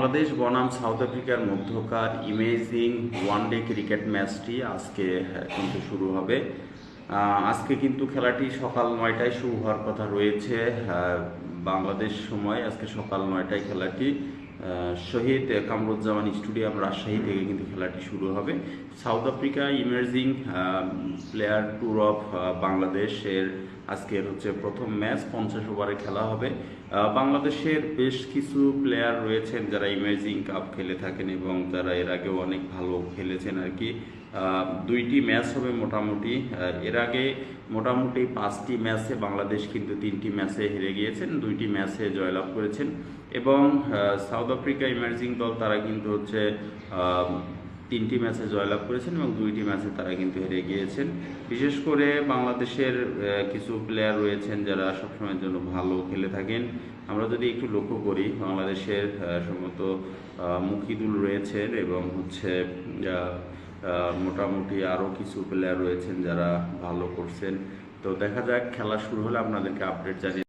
বাংলাদেশ বনাম সাউথ আফ্রিকার মধ্যকার ইমেজিং ওয়ানডে ক্রিকেট ম্যাচটি আজকে কিন্তু শুরু হবে। আজকে কিন্তু খেলাটি সকাল নয়টায় শুরু হওয়ার কথা রয়েছে। আহ, বাংলাদেশ সময় আজকে সকাল নয়টায় খেলাটি শহীদ কামরুজ্জামান স্টেডিয়াম রাজশাহী থেকে কিন্তু খেলাটি শুরু হবে। South Africa emerging player tour of বাংলাদেশের আজকের হচ্ছে প্রথম ম্যাচ, পঞ্চাশ ওভারে খেলা হবে। বাংলাদেশের বেশ কিছু প্লেয়ার রয়েছেন যারা ইমার্জিং কাপ খেলে থাকেন এবং যারা এর আগেও অনেক ভালো খেলেছেন আর কি। দুইটি ম্যাচ হবে মোটামুটি। এর আগে মোটামুটি পাঁচটি ম্যাচে বাংলাদেশ কিন্তু তিনটি ম্যাচে হেরে গিয়েছেন। দুইটি ম্যাচে জয়লাভ করেছেন। এবং সাউথ আফ্রিকা ইমার্জিং দল তারা কিন্তু হচ্ছে তিনটি ম্যাচে জয়লাভ করেছেন এবং দুইটি ম্যাচে তারা কিন্তু হেরে গিয়েছেন। বিশেষ করে বাংলাদেশের কিছু প্লেয়ার রয়েছেন যারা সবসময়ের জন্য ভালো খেলে থাকেন। আমরা যদি একটু লক্ষ্য করি, বাংলাদেশের সম্ভবত মুকিদুল রয়েছেন এবং হচ্ছে মোটামুটি আরও কিছু প্লেয়ার রয়েছেন যারা ভালো করছেন। তো দেখা যাক, খেলা শুরু হলে আপনাদেরকে আপডেট জানিয়ে